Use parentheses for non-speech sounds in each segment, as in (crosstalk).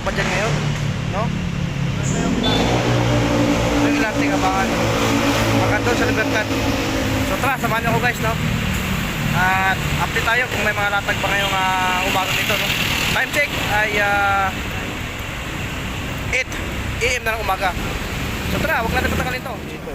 ba dyan ngayon, no? Yung nating abangan. Magandang sa Libertad. So tara, samahan niyo ako guys, no? At update tayo kung may mga latag pa ngayong uh, umaga nito, no? Time check ay ah, 8 AM na ng umaga. So tara, huwag natin patagalin to. Dito.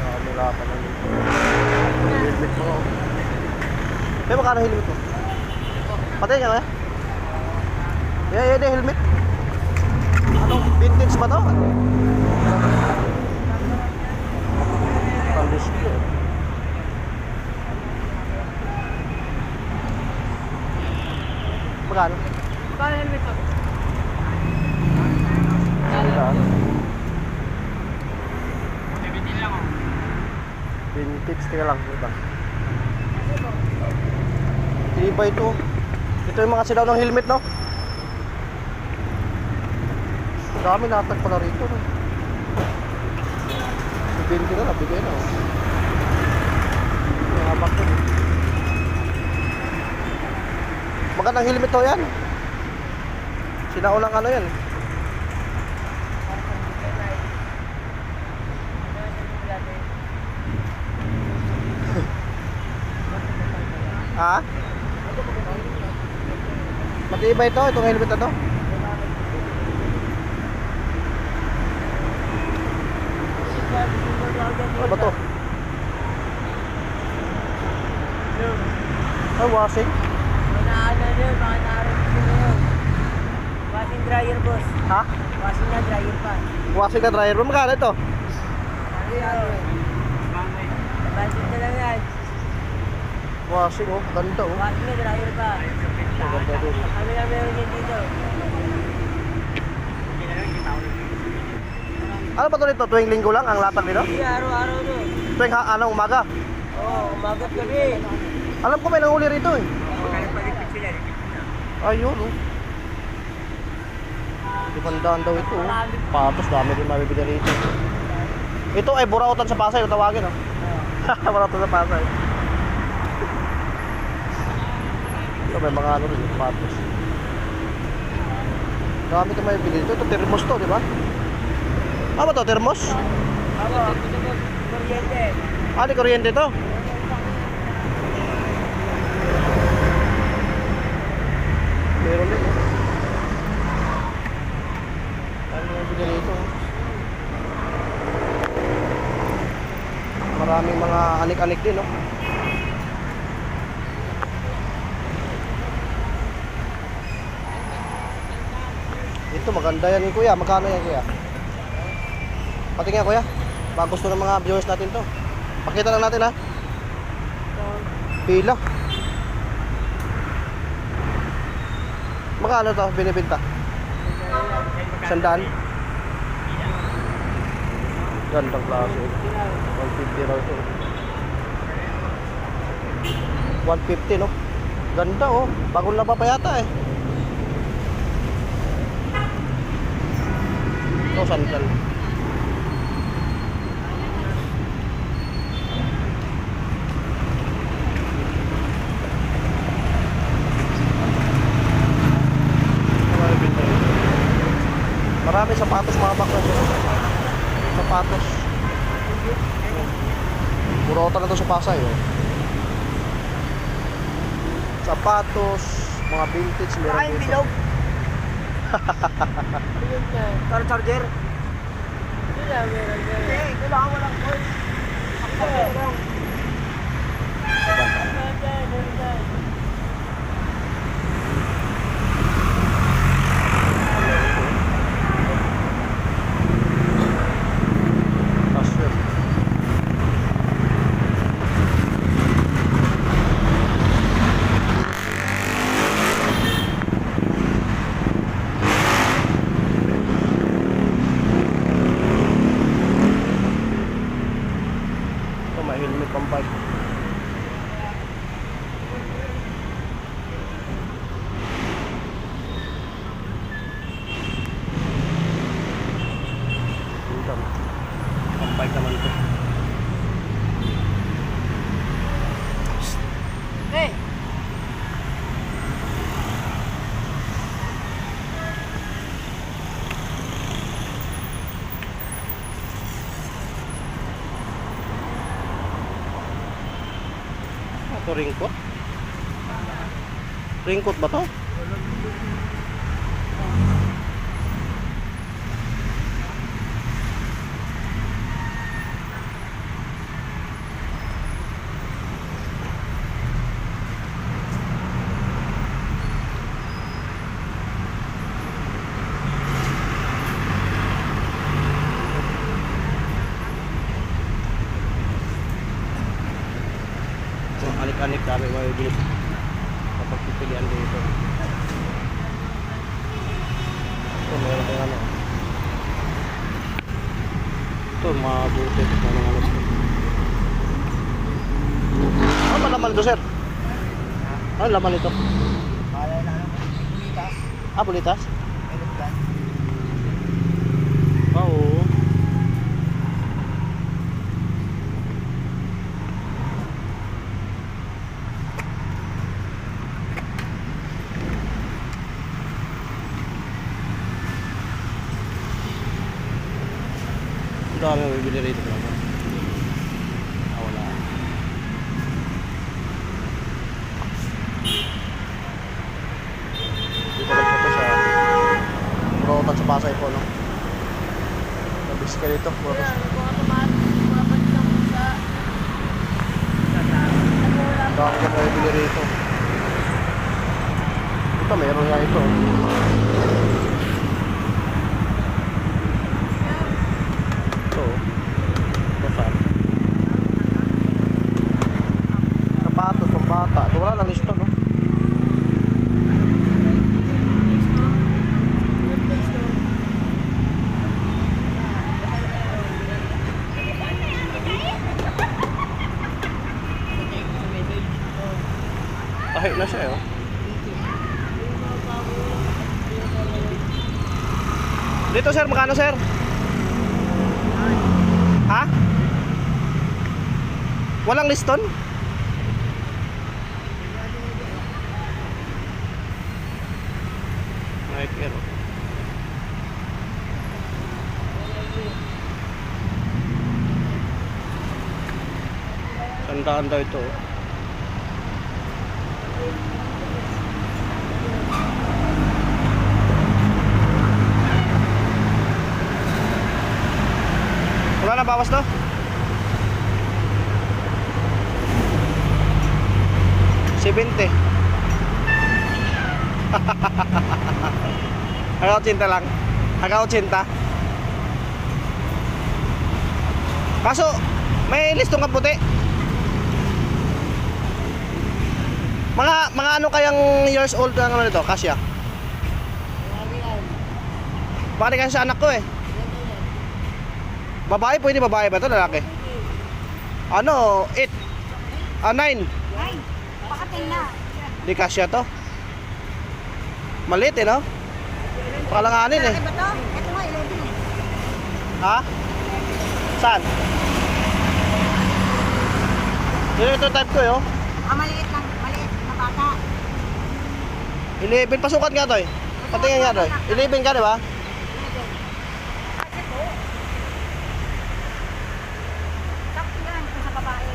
Camera pa lang dito. Helmet mo. Kaya magkano helmet mo? Patay niya kaya? Yeah, yeah, yeah, helmet. Ano, vintage ba to? Palis ko. Magkano? Paano helmet to? Magkano? Bibitin lang ako. Vintage, tingnan lang. Diba? Iba ito. Ito yung mga silaw ng helmet, no? Dami natag pala rito, no? 20 na, nabigay na, oh. Habak ko, eh. Magandang helmet to yan. Sinaulang ano yan. Ha? Matibay ito, itong helmet na to. Ano ba to? Ay, washing. Ano yun, mga narinig ko na yun. Washing dryer, boss. Ha? Washing na dryer pa. Washing na dryer. Magkano ito? Ano yun? Budget na lang yan. Washing, oh. Ganda, oh. Washing na dryer pa. Maganda din. Kami na meron yan dito. Ano ba ito nito? Tuwing linggo lang ang latag nito? Hindi, araw-araw to. Tuwing ha anong umaga? Oo, oh, umagat gabi. Alam ko may nanguli rito eh. Ayun, oh. Limandaan daw ito, oh. Patos, dami din mabibili rito. Ito ay burautan sa Pasay, tawagin, oh. (laughs) burautan sa Pasay. Ito may mga ano rin, patos. Dami ito mabibili dito. Ito, thermos to, di ba? Ano ba to, thermos? Ako, kuryente. Ah, di kuryente to. Meron din. oh. Ano yung bigyan dito? oh. Maraming mga anik-anik din, no? Ito maganda yan kuya. Magkano yan kuya? Patingin kuya. Baka gusto ng mga viewers natin to. Pakita lang natin ha. Pila. Magkano to binibenta? Sandaan? Gandang klase. 150 raw ito. 150 no? Ganda oh. Bagong laba pa yata eh. Ito sandal. Marami sapatos mga baklas yun. Sapatos. Puro na to sa Pasay. Oh. Sapatos, mga vintage, meron Ay, Car charger? Hindi na, meron meron. Hindi, kailangan walang cord. Ako, meron. Meron dyan, meron dyan. Cashier. pampay. Ito. Pampay naman to. Eh! Ito ringkot? Ringkot ba to? So, anik-anik dami may bilis. Kapag pipilian dito. Ito, meron tayong ano. Ito, mabuti. Ano ano ito. Ano ba laman ito, sir? Ano laman ito? Kala na ano, bulitas. Ah, bulitas? Meron yan. Ah, Oo. Ang dami may bibili rito talaga. Ah, wala. Dito lang po ito sa Rotan sa Pasay po, no? Nabis ka dito, puro Kaya, nagpapabalik lang po sa... Nagwala Ang dami na nabibili rito. Ito, meron nga ito. Ito. Ito saan? Sapatos, pang bata. Ito wala lang listo, no? Kahit na siya, oh. Dito, sir. Magkano, sir? Ha? Walang liston? Nike Air. oh. Sandaan daw ito. Bawas no? Seventy. (laughs) Hanggang 80 lang. Hanggang 80. Kaso, may listong kang puti. Mga mga ano kayang years old ang ano nito? Kasya. Baka kasi anak ko eh. Babae, pwede babae ba ito? Lalaki? Ano? 8? Ah, 9? Ay, pakating na. Di kasya to. Malit eh, no? Pakalanganin eh. Ito nga, 11. Ha? Saan? Yun ito type ko eh, oh. Ah, maliit lang. Maliit na bata. 11, pasukat nga to eh. Patingin nga to eh. 11 ka, di ba? 11. Kasi po. Sakto yan kung sa babae.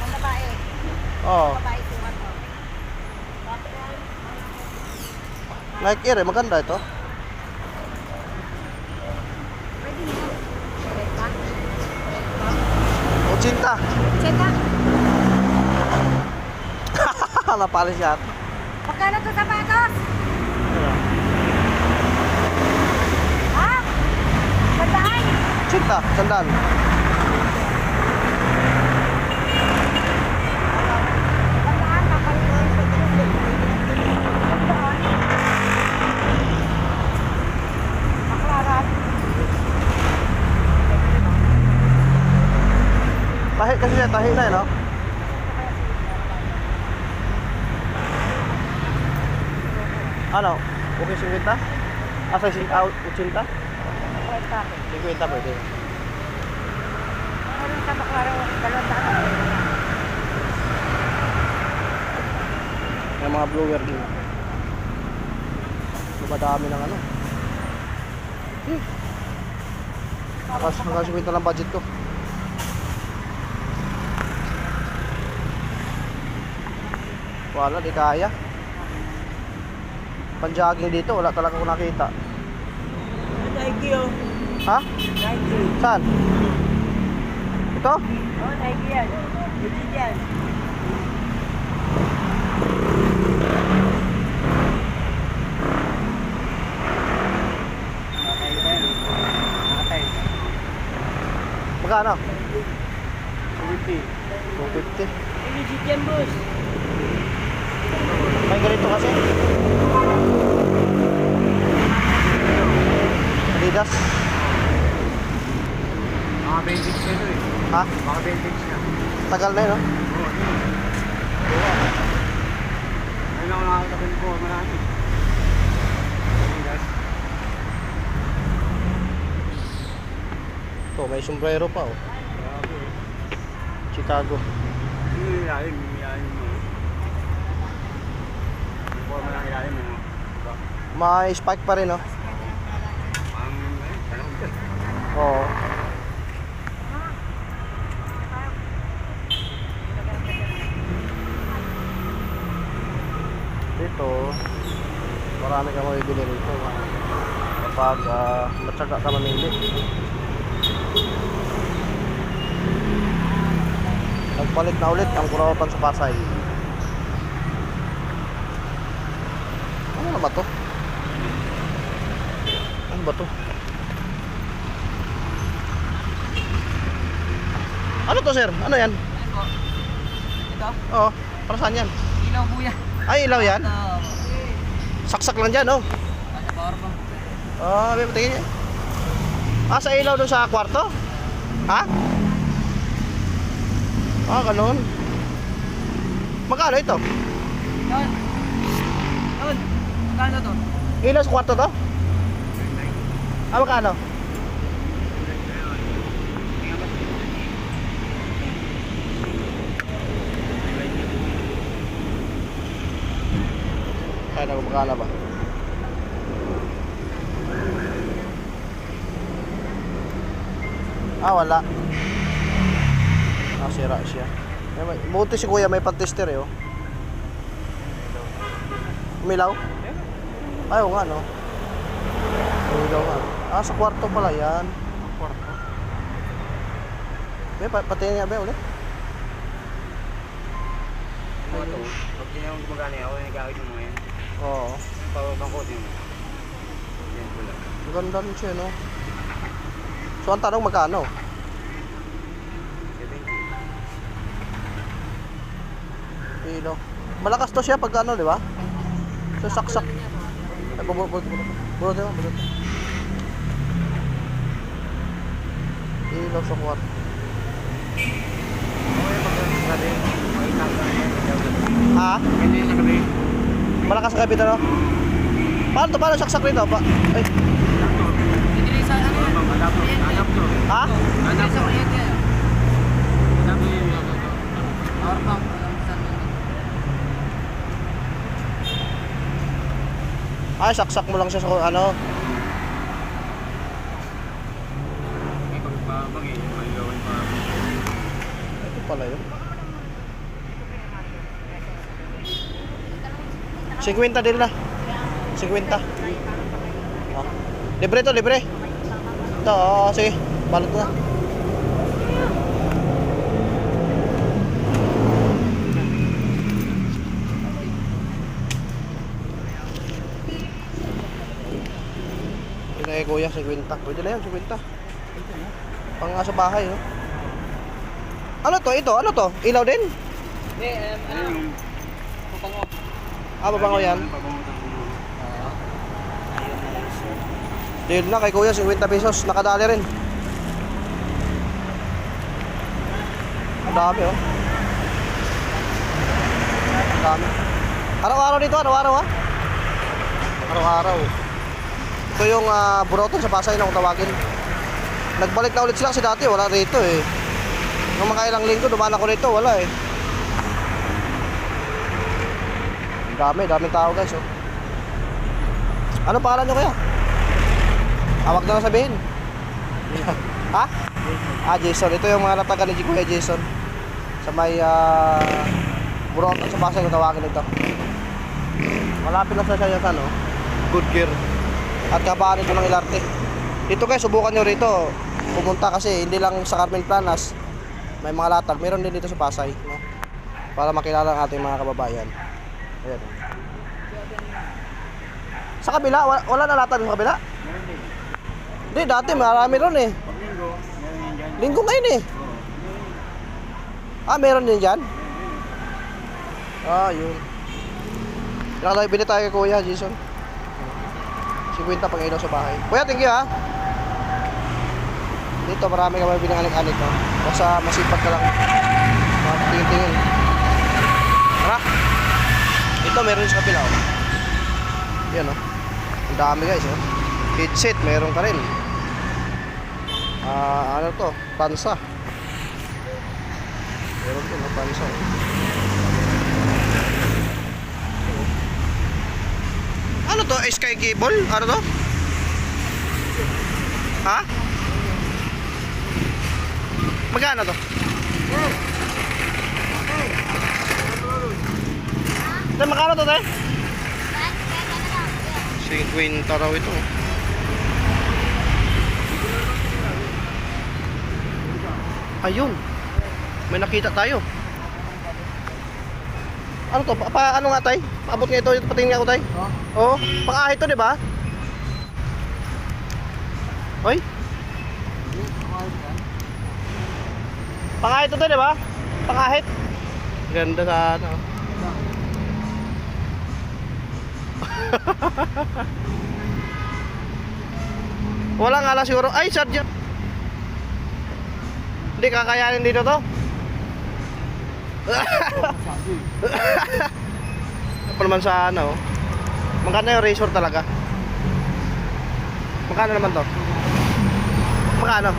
Kung babae. Oo. Nike Air eh, maganda ito. Pwede? O, cinta. Seta, (laughs) Napalis siya. magkano to sapatos? Ha? Bandaan? Cinta, sandal. Kasi siya, tahi na eh, no? Ano? Okay, 50? Ah, sa 80? 50 pwede. Meron sa baklaro, dalawang daan. May mga blower din. Dumadami ng ano. Hmm. 50 lang budget ko. Wala, di kaya. Panjogging dito, wala talaga ako nakita. Nike oh. Ha? Nike. Saan? Ito? Oh, Nike yan. Legit yan. Magkano? 250. 250. Legit yan, boss. May ganito kasi. Adidas. Mga vintage na ito eh. Ha? Mga vintage na. Tagal na yun, no? Oo, yun. Ayun ako nakakatabi ko, marami. Adidas. Ito, may sombrero pa, oh. Grabe. Chicago. Yung ilalim, yung ilalim mo. Yung forma ng ilalim mo. Diba? May spike pa rin, ko. Oo. Dito, marami ka mabibili rito. Kapag uh, matyaga ka mamili. Nagbalik na ulit ang kurautan sa Pasay. Ano na ba to? Ano ba to? Ano to sir? Ano yan? Ito? Oo. Para saan yan? Ilaw po yan. Ay, ilaw yan? Ito. Saksak lang dyan, oh. Nasa power bank. Ah, may patingin niya. Ah, sa ilaw dun sa kwarto? Ha? Ah, ganun. Magkano ito? Yun. Yun. Magkano to? Ilaw sa kwarto to? Ah, magkano? Kaya na magkano ba? Ah, wala. Ah, sira siya. Buti si kuya may pantester eh, oh. Umilaw? Ay, oo nga, no? Umilaw nga. Ah, sa kwarto pala yan. Kwarto. Be, pa patingin nga, be, ulit. Mga to. Pag hindi naman gumagana ako, nagkakit mo ngayon. Oo. Yung power bank ko din. Yan ko lang. Ang Ganda rin siya, no? So, ang tanong magkano? 70. Ilaw. Malakas to siya pag ano, di ba? So, saksak. Ay, bubulot, bubulot, bubulot, Ilaw sa kwarto. Okay, pag gabi, may tanggal na yung gabi. Ha? Malakas ang kapit, ano? Paano to? Paano saksak rito? Pa ay, ha? Ay, saksak mo lang siya sa ano. May pagbabang eh. Maligawan pa. Ito pala yun. 50 din na. 50. Ah. Libre to, libre. Ito, oo, sige. Balot na. Ito kay kuya, 50. Pwede na yan, 50. Pang sa bahay, no? Ano to? Ito? Ano to? Ilaw din? Hindi, ano yung papango. Ah, babango yan. Papango ng Deal na kay kuya, 50 pesos. Nakadali rin. Ang dami oh. Ang dami. Araw-araw dito, araw-araw ha? Araw-araw. Ito yung uh, Burauton sa Pasay na kung tawagin. Nagbalik na ulit sila kasi dati wala rito eh. Nung mga ilang linggo, dumaan ako rito, wala eh. Ang dami, daming tao guys oh. Ano pangalan nyo kaya? Awag na lang sabihin. (laughs) ha? Ah, Jason. Ito yung mga nataga ni Kuya Jason. Sa may uh, Burautan sa Pasay tawagin ito. Malapit lang sa siya yung ano, good gear. At kabaan ito ng Ilarte. Dito guys, subukan nyo rito. Pumunta kasi hindi lang sa Carmen Planas. May mga latag. Meron din dito sa Pasay. No? Para makilala ang ating mga kababayan. Ayan. Sa kabila, wala, wala na latag sa kabila? Hindi, dati marami ron eh. Linggo ngayon eh. Ah, meron din dyan? Ah, yun. Nakalabi bili tayo kay Kuya Jason. 50 pang ilaw sa bahay. Kuya, thank you ha. Dito marami ka mabili ng anik-anik no? Basta masipag ka lang. Tingin-tingin. Tara. Ito meron sa kapila oh. Yan oh. Ang dami guys oh. Headset meron ka rin. Ah, ano to? Pansa. Meron din, no? pansa. oh. Ano to? Sky cable? Ano to? Ha? Magkano to? Tay, magkano to, tay? 50 raw ito. Ayun. May nakita tayo. Ano to? Pa, pa- ano nga tay? Paabot nga ito, ito patingin nga ako tay. Oo. Pang-ahit to, di ba? Oy. Pang-ahit to, di ba? Pang-ahit. Ganda sa ano. (laughs) Wala nga lang siguro. Ay, charger. Hindi kakayanin dito to. (laughs) Apa naman sa ano? Magkano yung razor talaga? Magkano naman to? Magkano?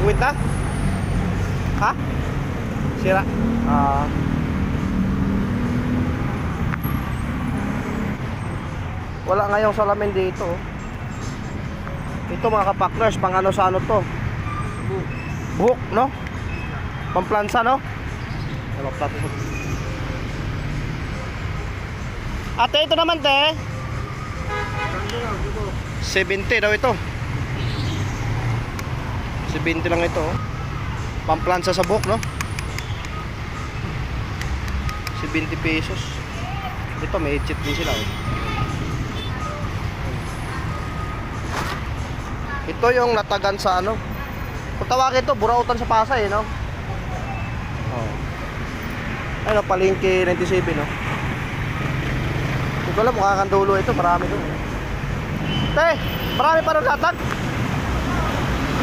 50? Ha? Sira? Ah. Wala nga yung salamin dito. Ito mga kapakners, pang ano sa ano to? Buhok, no? Pamplansa, no? Ate, ito naman, te. 70 daw ito. 70 lang ito. oh. Pamplansa sa buhok, no? 70 pesos. Ito, may cheat din sila, oh. Ito yung natagan sa ano. Kung tawagin ito, burautan sa Pasay, no? Oh. Ano, palengke 97, no? Hindi ko alam, mukha kang dulo ito, marami doon. Te, marami pa rin latag?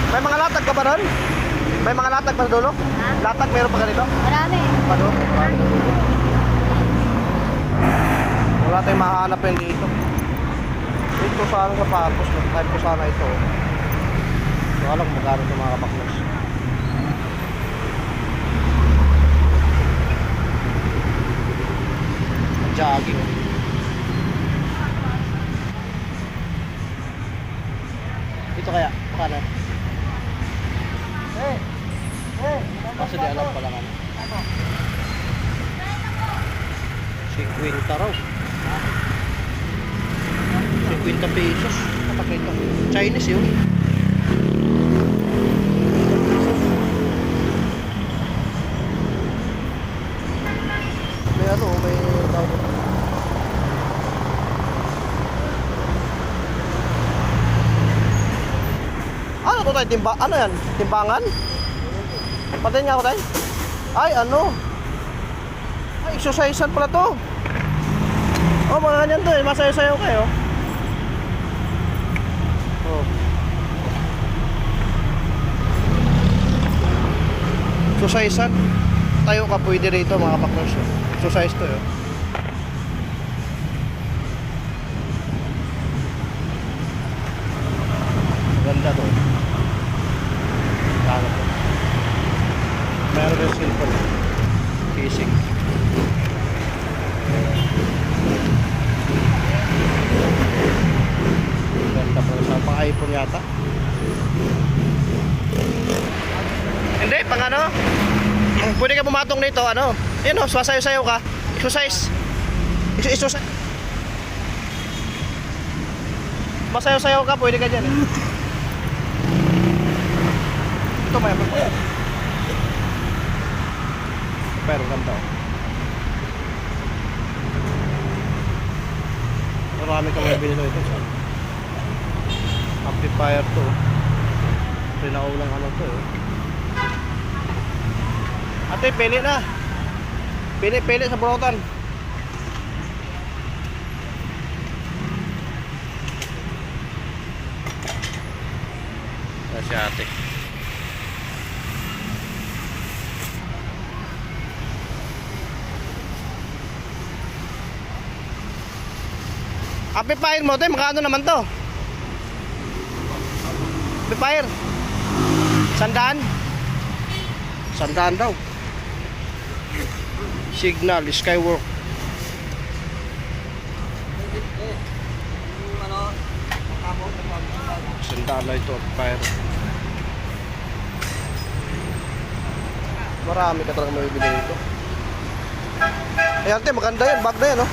May mga latag ka ba ron? May mga latag pa sa dulo? Latag meron pa ganito? Marami. Pa doon? Marami. Wala tayong mahanap yun dito. Ito sana sa patos, type ko sana ito. Ko alam kung magkano ito mga kapaklos. Jogging. Ito kaya, magkano? Eh, eh, Kaso di alam pala nga. 50 raw. 50 pesos. Katak ito. Chinese yun. May ano, may tawag ito. Ano to tayo? Timba, ano yan? Timbangan? Patayin nga ako tayo. Ay, ano? Ay, exercisean pala to. Oh, mga ganyan to eh. Masayo-sayo kayo. Oh. Susaisan. Tayo ka pwede rito mga kapaknos. Susais to yun. Ganda to. Kano to. Meron yung cellphone. Casing. Ganda pa sa pang iPhone yata. Hindi, pang ano? Pwede ka pumatong nito, ano? Yan o, sasayo-sayo ka. Exercise. Exercise. Masayo-sayo ka, pwede ka dyan eh. Ito may apa pa. Pero ganda oh. Marami kang mabili ito. Amplifier to. oh. Pinaulang ano to eh. Ate, pili na. Pili, pili sa burotan. Kasi ate. Amplifier mo, te, magkano naman to? Amplifier. Sandaan? Sandaan daw. Signal, Sandaan na ito, amplifier. Marami ka talagang mabibili nito. Eh, ate, maganda yan. Bag na yan, oh.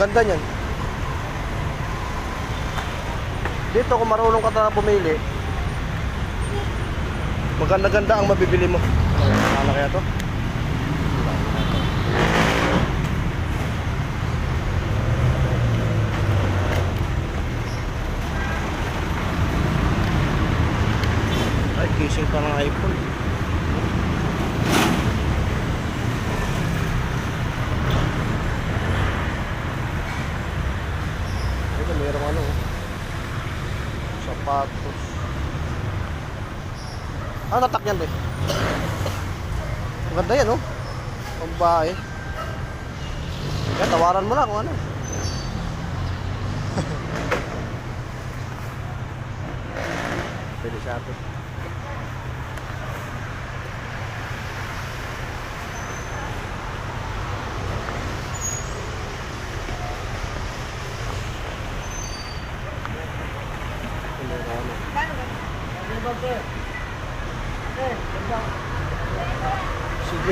Ganda niyan. Dito, kung marunong ka talaga pumili, maganda-ganda ang mabibili mo. Ano kaya to? Casing pa ng iPhone. Ito, mayroong ano. oh. Sapatos. Ano tatak yan, eh? Ang ganda yan, oh. Pambahay. Kaya tawaran mo lang kung ano. (laughs) Pwede sa atin.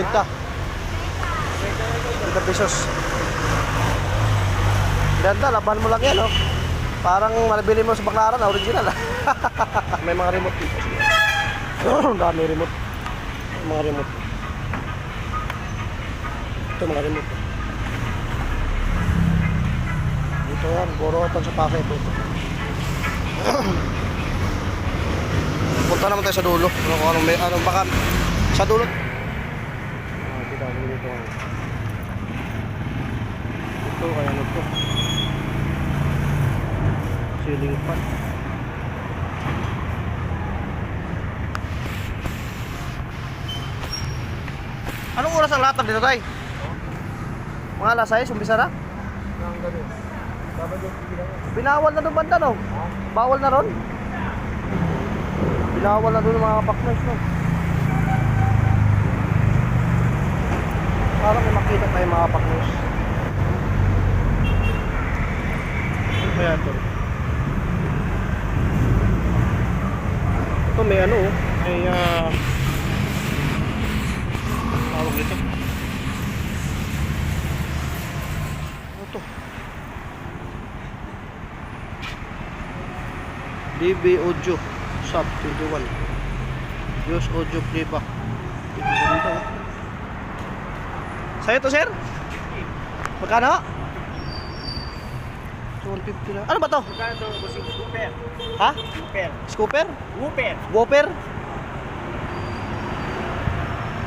Sigwinta. 50 pesos. Ganda, laban mo lang yan, oh. Parang malabili mo sa baklaran, original. ah. (laughs) May mga remote dito. (clears throat) Dami remote. Mga remote. Ito mga remote. Dito yan, borotan sa Pasay po ito. (clears throat) Punta naman tayo sa dulo. Ano may, anong baka sa dulo. Kita mo dito. Ito, kaya ano to? Ceiling fan. Anong oras ang latag dito, tay? Mga alas 6, umpisa na? Bilang yan. Binawal na doon banda, no? Bawal na ron? Binawal na doon ng mga kapaknos, no? Parang may makita tayo mga kapaknos. Ano kaya ito? Ito may ano, oh. may ah... tawag dito. Ano to? DB Audio Sub 21 Use audio playback Ito oh. Sa'yo to sir? Magkano? 150 lang Ano ba to? Magkano ito, busing Whooper? Ha? Whooper. Scooper? Whooper. Whopper?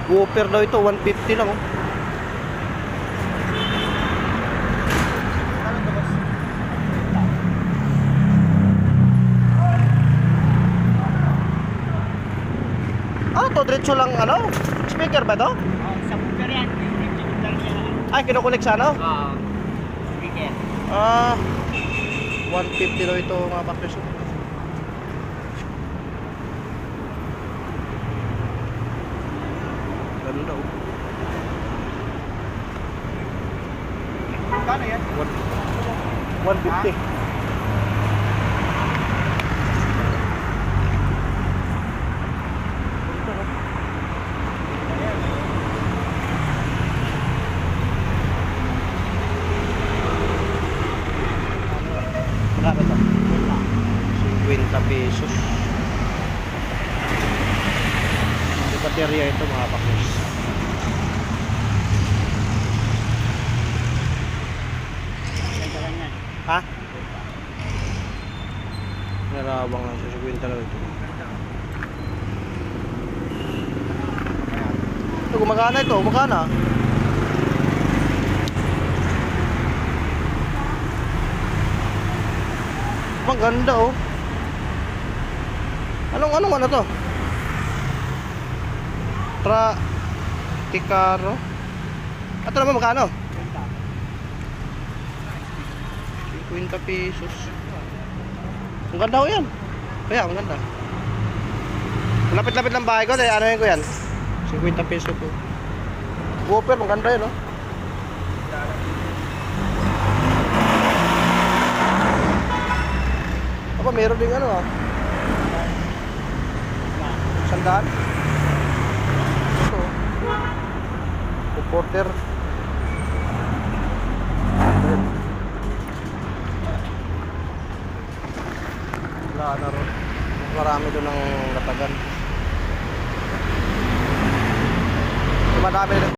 Whopper daw ito 150 lang oh Ano? Ano to? diretso lang ano? Speaker ba to? Oh, sa bukar yan. Yung tubig lang yan. Ay, kinukulik sa ano? Oo. Speaker. Ah, 150 daw ito mga bakers. Ganda oh. Kano yan? 150. Magkano to? 50 pesos. May baterya ito mga bakers. Ganda lang yan. Ha? Narabang lang siya. 50 lang ito. Ito, gumagana ito. Gumagana. Ang ganda oh. Anong anong ano to? Tra Tikaro. Ito naman magkano? 50 pesos. Ang ganda ko yan. Kaya, ang ganda. Lapit-lapit lang bahay ko, dahil ano yun ko yan? 50 pesos ko. Whopper, ang ganda yun, no? Aba, meron ding ano, ah. Sandaan. Ito. Reporter. Wala na ron. Marami doon ng latagan. Madami rin